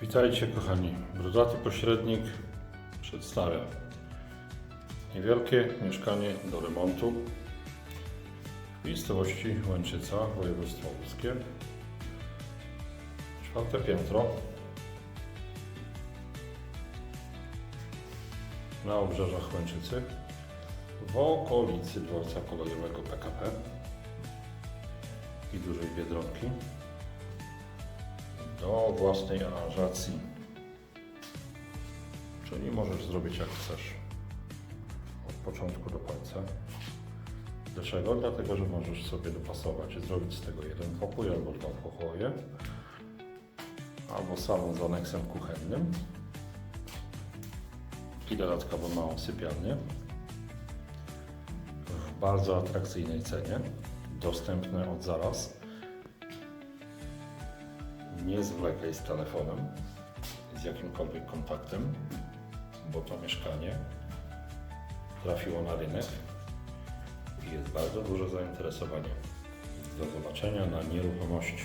Witajcie kochani. Brodaty Pośrednik przedstawia niewielkie mieszkanie do remontu. W miejscowości Łęczyca, województwo łódzkie. Czwarte piętro. Na obrzeżach Łęczycy. W okolicy dworca kolejowego PKP i dużej Biedronki do własnej aranżacji. Czyli możesz zrobić jak chcesz. Od początku do końca. Dlaczego? Dlatego, że możesz sobie dopasować, zrobić z tego jeden pokój albo dwa pokoje, albo salon z aneksem kuchennym i dodatkowo małą sypialnię w bardzo atrakcyjnej cenie, dostępne od zaraz nie zwlekaj z telefonem, z jakimkolwiek kontaktem, bo to mieszkanie trafiło na rynek i jest bardzo duże zainteresowanie. Do zobaczenia na nieruchomości.